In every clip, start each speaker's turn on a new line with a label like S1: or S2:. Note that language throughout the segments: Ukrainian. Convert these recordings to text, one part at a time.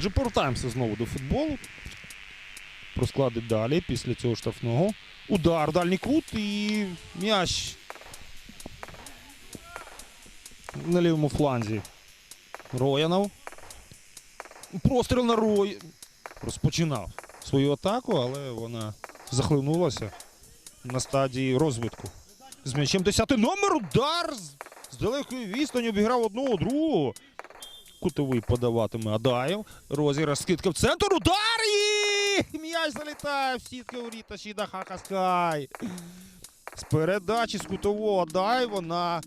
S1: Отже, повертаємося знову до футболу. Про склади далі після цього штрафного. Удар, дальній кут і м'яч на лівому фланзі. Роянов. Простріл на Рой. Розпочинав свою атаку, але вона захлинулася на стадії розвитку. З м'ячем 10 номер. Удар з далекої відстані обіграв одного другого. Кутовий подаватиме Адаєв. Розіграш скидка в центр. Удар і м'яч залітає в сітки у Ріта Шіда Хакаскай. З передачі з кутового Адаєва на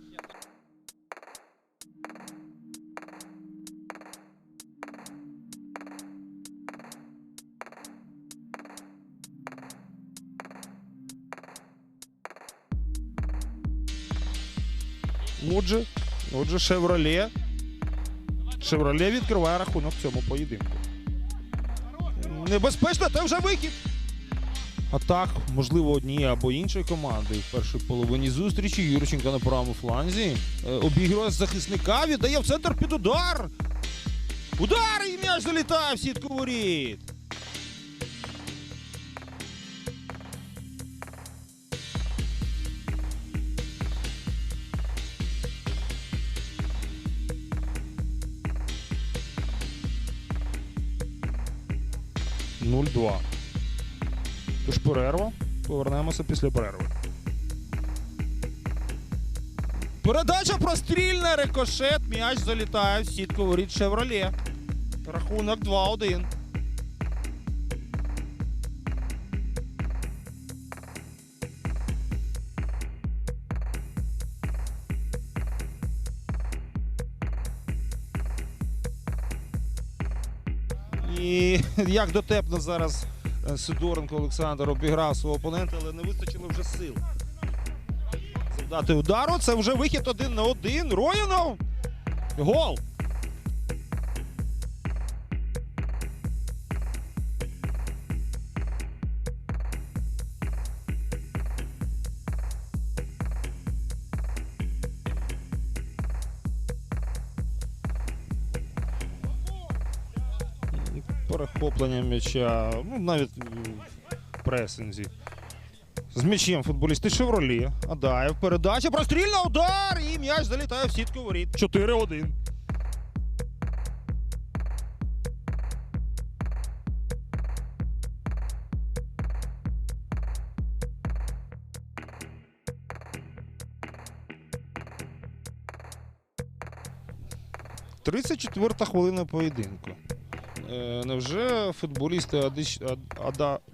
S1: Отже, отже, Шевроле. Шевроле відкриває рахунок в цьому поєдинку. Небезпечно, це вже вихід. Атак, можливо, однієї або іншої команди в першій половині зустрічі. Юрченко на правому фланзі. Е, Обігрує захисника, віддає в центр під удар. Удар і м'яч залітає в сітку воріт. Нуль-два. Тож перерва. Повернемося після перерви. Передача прострільна, рикошет. М'яч залітає в сітку воріт Шевроле. Рахунок 2-1. І як дотепно зараз е, Сидоренко Олександр обіграв свого опонента, але не вистачило вже сил. Завдати удару. Це вже вихід один на один. Роянов. Гол. Перехоплення м'яча, ну навіть в пресинзі. З м'ячем футболісти Шевролі. Адаєв. Передача. Прострільна удар. І м'яч залітає в сітку воріт. 4-1. Тридцять четверта хвилина поєдинку. Е, невже футболісти Адиш,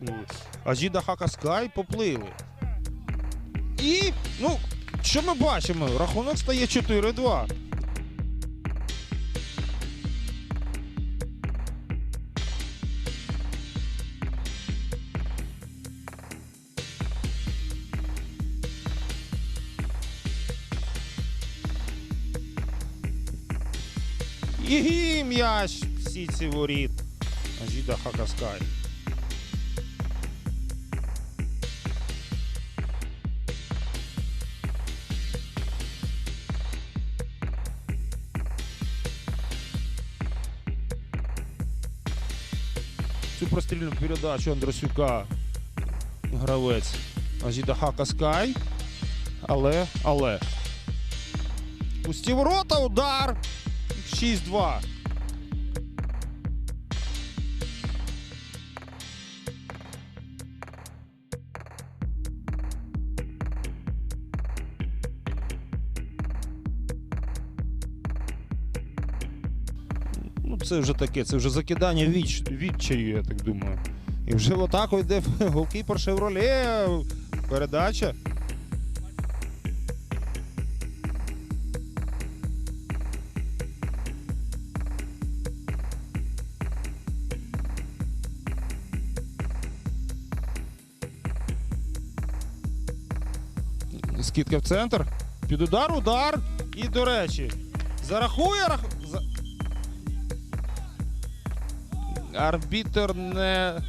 S1: ну, Хакаскай поплили? І, ну, що ми бачимо? Рахунок стає 4-2. І м'яч в сітці воріт. Аджіда Хакаскай. Цю прострільну передачу Андросюка гравець Аджіда Хакаскай. Але, але. Пусті ворота, удар. 6-2. Це вже таке, це вже закидання відч, відчаю, я так думаю. І вже в атаку йде голкіпер Шевроле. Передача. Скидка в центр. Під удар, удар. І, до речі, зарахує рах... Арбітер не,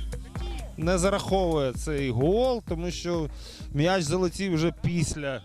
S1: не зараховує цей гол, тому що м'яч залетів вже після